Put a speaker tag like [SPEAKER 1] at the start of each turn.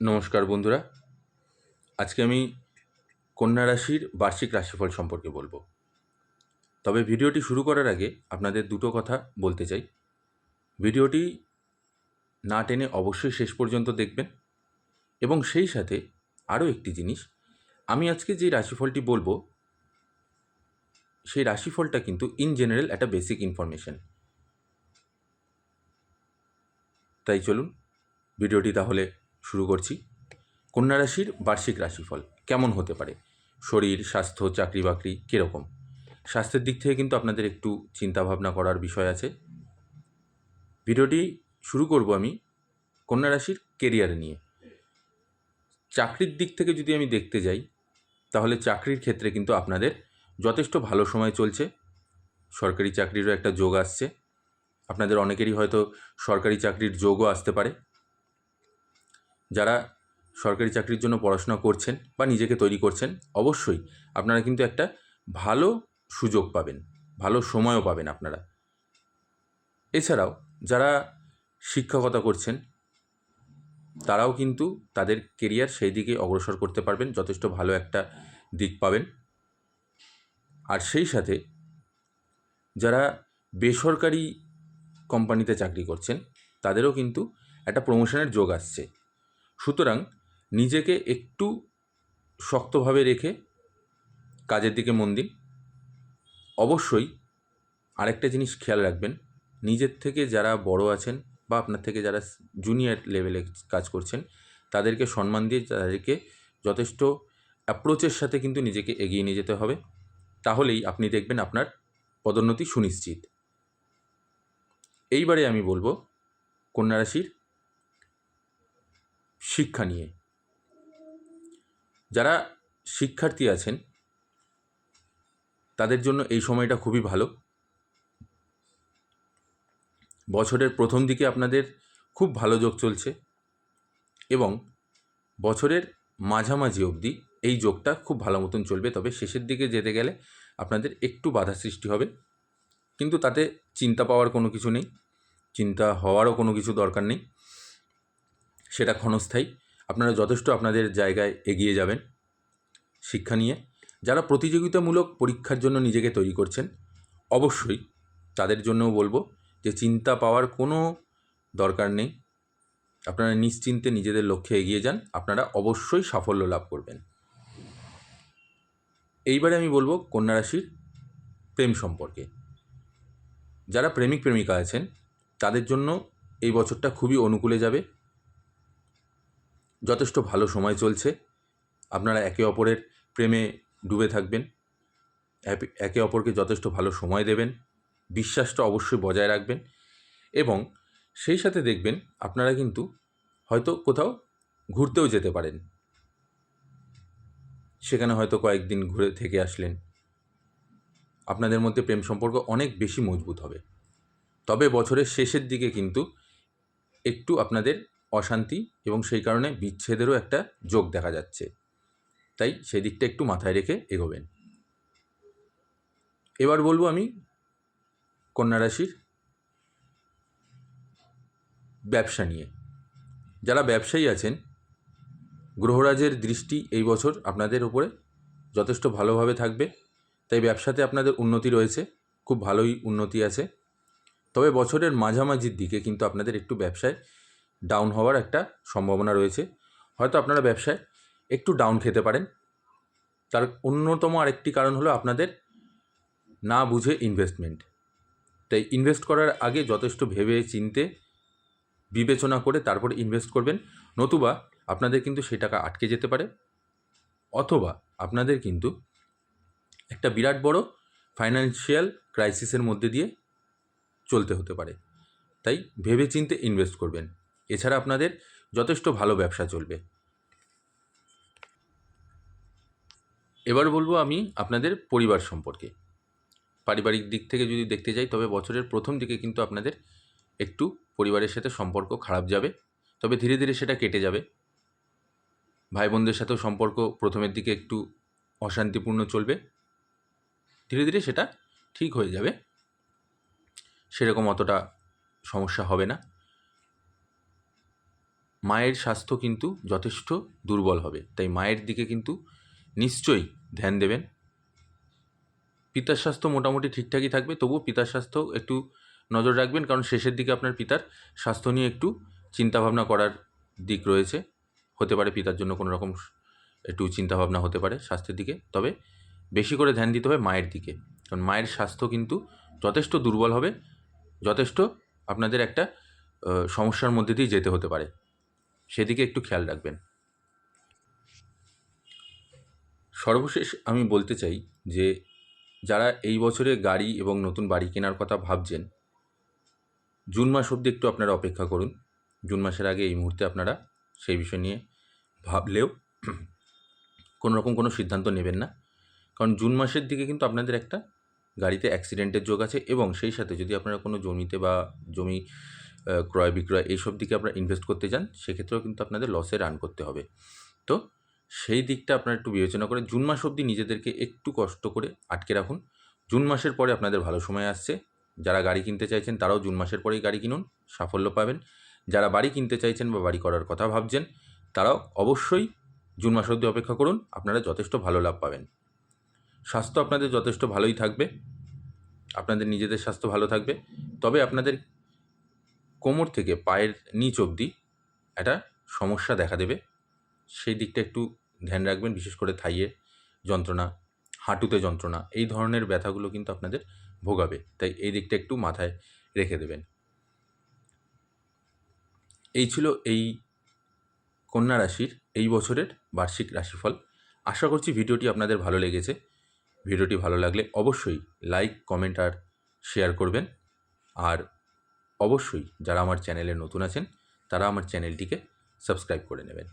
[SPEAKER 1] নমস্কার বন্ধুরা। আজকে আমি কন্যা রাশির বার্ষিক রাশিফল সম্পর্কে বলব। তবে ভিডিওটি শুরু করার আগে আপনাদের দুটো কথা বলতে চাই। ভিডিওটি না টেনে অবশ্যই শেষ পর্যন্ত দেখবেন। এবং সেই সাথে আরও একটি জিনিস, আমি আজকে যে রাশিফলটি বলব, সেই রাশিফলটা কিন্তু ইন জেনারেল একটা বেসিক ইনফরমেশন তাই চলুন, ভিডিওটি তাহলে শুরু করছি। কন্যা রাশির বার্ষিক রাশিফল কেমন হতে পারে? শরীর, স্বাস্থ্য, চাকরি বাকরি কীরকম? স্বাস্থ্যের দিক থেকে কিন্তু আপনাদের একটু চিন্তাভাবনা করার বিষয় আছে। ভিডিওটি শুরু করব আমি কন্যা রাশির কেরিয়ার নিয়ে। চাকরির দিক থেকে যদি আমি দেখতে যাই, তাহলে চাকরির ক্ষেত্রে কিন্তু আপনাদের যথেষ্ট ভালো সময় চলছে। সরকারি চাকরিরও একটা যোগ আসছে। আপনাদের অনেকেরই হয়তো সরকারি চাকরির যোগও আসতে পারে। যারা সরকারি চাকরির জন্য পড়াশোনা করছেন বা নিজেকে তৈরি করছেন, অবশ্যই আপনারা কিন্তু একটা ভালো সুযোগ পাবেন, ভালো সময়ও পাবেন আপনারা। এছাড়াও যারা শিক্ষকতা করছেন, তারাও কিন্তু তাদের কেরিয়ার সেই দিকে অগ্রসর করতে পারবেন, যথেষ্ট ভালো একটা দিক পাবেন। আর সেই সাথে যারা বেসরকারি কোম্পানিতে চাকরি করছেন, তাদেরও কিন্তু একটা প্রমোশনের যোগ আসছে। নিজেকে একটু শক্তভাবে রেখে কাজের দিকে মন দিন। অবশ্যই আরেকটা জিনিস খেয়াল রাখবেন, নিজের থেকে যারা বড় আছেন বা আপনার থেকে যারা জুনিয়র লেভেলে কাজ করছেন, তাদেরকে সম্মান দিয়ে তাদেরকে যথেষ্ট অ্যাপ্রোচের সাথে কিন্তু নিজেকে এগিয়ে নিয়ে যেতে হবে। তাহলেই আপনি দেখবেন আপনার পদোন্নতি সুনিশ্চিত। এইবারে আমি বলব, কন্যা রাশির শিক্ষা নিয়ে। যারা শিক্ষার্থী আছেন, তাদের জন্য এই সময়টা খুবই ভালো। বছরের প্রথম দিকে আপনাদের খুব ভালো যোগ চলছে এবং বছরের মাঝামাঝি অবধি এই যোগটা খুব ভালো মতন চলবে। তবে শেষের দিকে যেতে গেলে আপনাদের একটু বাধা সৃষ্টি হবে। কিন্তু তাতে চিন্তা পাওয়ার কোনো কিছু নেই, চিন্তা হওয়ারও কোনো কিছু দরকার নেই। সেটা ক্ষণস্থায়ী। আপনারা যথেষ্ট আপনাদের জায়গায় এগিয়ে যাবেন শিক্ষা নিয়ে। যারা প্রতিযোগিতামূলক পরীক্ষার জন্য নিজেকে তৈরি করছেন, অবশ্যই তাদের জন্যও বলব যে চিন্তা পাওয়ার কোনো দরকার নেই। আপনারা নিশ্চিন্তে নিজেদের লক্ষ্যে এগিয়ে যান, আপনারা অবশ্যই সাফল্য লাভ করবেন। এইবারে আমি বলব কন্যা রাশির প্রেম সম্পর্কে। যারা প্রেমিক প্রেমিকা আছেন, তাদের জন্য এই বছরটা খুবই অনুকূলে যাবে। যথেষ্ট ভালো সময় চলছে। আপনারা একে অপরের প্রেমে ডুবে থাকবেন। একে অপরকে যথেষ্ট ভালো সময় দেবেন। বিশ্বাসটা অবশ্যই বজায় রাখবেন এবং সেই সাথে দেখবেন আপনারা কিন্তু হয়তো কোথাও ঘুরতেও যেতে পারেন। সেখানে হয়তো কয়েকদিন ঘুরে থেকে আসলেন। আপনাদের মধ্যে প্রেম সম্পর্ক অনেক বেশি মজবুত হবে। তবে বছরের শেষের দিকে কিন্তু একটু আপনাদের অশান্তি এবং সেই কারণে বিচ্ছেদেরও একটা যোগ দেখা যাচ্ছে। তাই সেই দিকটা একটু মাথায় রেখে এগোবেন। এবার বলব আমি কন্যা রাশির ব্যবসা নিয়ে। যারা ব্যবসায়ী আছেন, গ্রহরাজের দৃষ্টি এই বছর আপনাদের উপরে যথেষ্ট ভালোভাবে থাকবে। তাই ব্যবসাতে আপনাদের উন্নতি রয়েছে, খুব ভালোই উন্নতি আছে। তবে বছরের মাঝামাঝির দিকে কিন্তু আপনাদের একটু ব্যবসায় ডাউন হওয়ার একটা সম্ভাবনা রয়েছে। হয়তো আপনারা ব্যবসায় একটু ডাউন খেতে পারেন। তার অন্যতম আরেকটি কারণ হলো আপনাদের না বুঝে ইনভেস্টমেন্ট তাই ইনভেস্ট করার আগে যথেষ্ট ভেবে চিনতে, বিবেচনা করে তারপরে ইনভেস্ট করবেন। নতুবা আপনাদের কিন্তু সেই টাকা আটকে যেতে পারে। অথবা আপনাদের কিন্তু একটা বিরাট বড় ফাইন্যান্সিয়াল ক্রাইসিসের মধ্যে দিয়ে চলতে হতে পারে। তাই ভেবে চিনতে ইনভেস্ট করবেন। এছাড়া আপনাদের যথেষ্ট ভালো ব্যবসা চলবে। এবার বলব আমি আপনাদের পরিবার সম্পর্কে। পারিবারিক দিক থেকে যদি দেখতে যাই, তবে বছরের প্রথম দিকে কিন্তু আপনাদের একটু পরিবারের সাথে সম্পর্ক খারাপ যাবে, তবে ধীরে ধীরে সেটা কেটে যাবে। ভাই বোনদের সাথেও সম্পর্ক প্রথমের দিকে একটু অশান্তিপূর্ণ চলবে। ধীরে ধীরে সেটা ঠিক হয়ে যাবে। সেরকম অতটা সমস্যা হবে না। মায়ের স্বাস্থ্য কিন্তু যথেষ্ট দুর্বল হবে। তাই মায়ের দিকে কিন্তু নিশ্চয়ই ধ্যান দেবেন। পিতার স্বাস্থ্য মোটামুটি ঠিকঠাকই থাকবে, তবুও পিতার স্বাস্থ্য একটু নজর রাখবেন, কারণ শেষের দিকে আপনার পিতার স্বাস্থ্য নিয়ে একটু চিন্তাভাবনা করার দিক রয়েছে। হতে পারে পিতার জন্য কোনো রকম একটু চিন্তাভাবনা হতে পারে স্বাস্থ্যের দিকে, তবে বেশি করে ধ্যান দিতে হবে মায়ের দিকে। কারণ মায়ের স্বাস্থ্য কিন্তু যথেষ্ট দুর্বল হবে, যথেষ্ট আপনাদের একটা সমস্যার মধ্যে দিয়ে যেতে হতে পারে। সেদিকে একটু খেয়াল রাখবেন। সর্বশেষ আমি বলতে চাই যে, যারা এই বছরে গাড়ি এবং নতুন বাড়ি কেনার কথা ভাবছেন, জুন মাস অবধি একটু আপনারা অপেক্ষা করুন। জুন মাসের আগে এই মুহূর্তে আপনারা সেই বিষয় নিয়ে ভাবলেও কোনো রকম কোনো সিদ্ধান্ত নেবেন না। কারণ জুন মাসের দিকে কিন্তু আপনাদের একটা গাড়িতে অ্যাক্সিডেন্টের যোগ আছে এবং সেই সাথে যদি আপনারা কোনো জমিতে বা জমি ক্রয় বিক্রয় এইসব দিকে আপনারা ইনভেস্ট করতে চান সেক্ষেত্রেও কিন্তু আপনাদের লসে রান করতে হবে। তো সেই দিকটা আপনারা একটু বিবেচনা করে, জুন মাস অবধি নিজেদেরকে একটু কষ্ট করে আটকে রাখুন। জুন মাসের পরে আপনাদের ভালো সময় আসছে। যারা গাড়ি কিনতে চাইছেন, তারাও জুন মাসের পরেই গাড়ি কিনুন, সাফল্য পাবেন। যারা বাড়ি কিনতে চাইছেন বা বাড়ি করার কথা ভাবছেন, তারাও অবশ্যই জুন মাস অবধি অপেক্ষা করুন, আপনারা যথেষ্ট ভালো লাভ পাবেন। স্বাস্থ্য আপনাদের যথেষ্ট ভালোই থাকবে। আপনাদের নিজেদের স্বাস্থ্য ভালো থাকবে। তবে আপনাদের কোমর থেকে পায়ের নিচ অবধি একটা সমস্যা দেখা দেবে। সেই দিকটা একটু ধ্যান রাখবেন, বিশেষ করে থাইয়ে যন্ত্রণা, হাঁটুতে যন্ত্রণা, এই ধরনের ব্যথাগুলো কিন্তু আপনাদের ভোগাবে। তাই এই দিকটা একটু মাথায় রেখে দেবেন। এই ছিল এই কন্যা রাশির এই বছরের বার্ষিক রাশিফল। আশা করছি ভিডিওটি আপনাদের ভালো লেগেছে। ভিডিওটি ভালো লাগলে অবশ্যই লাইক, কমেন্ট আর শেয়ার করবেন। আর অবশ্যই যারা আমার চ্যানেলে নতুন আছেন তারা আমার চ্যানেলটিকে সাবস্ক্রাইব করে নেবেন।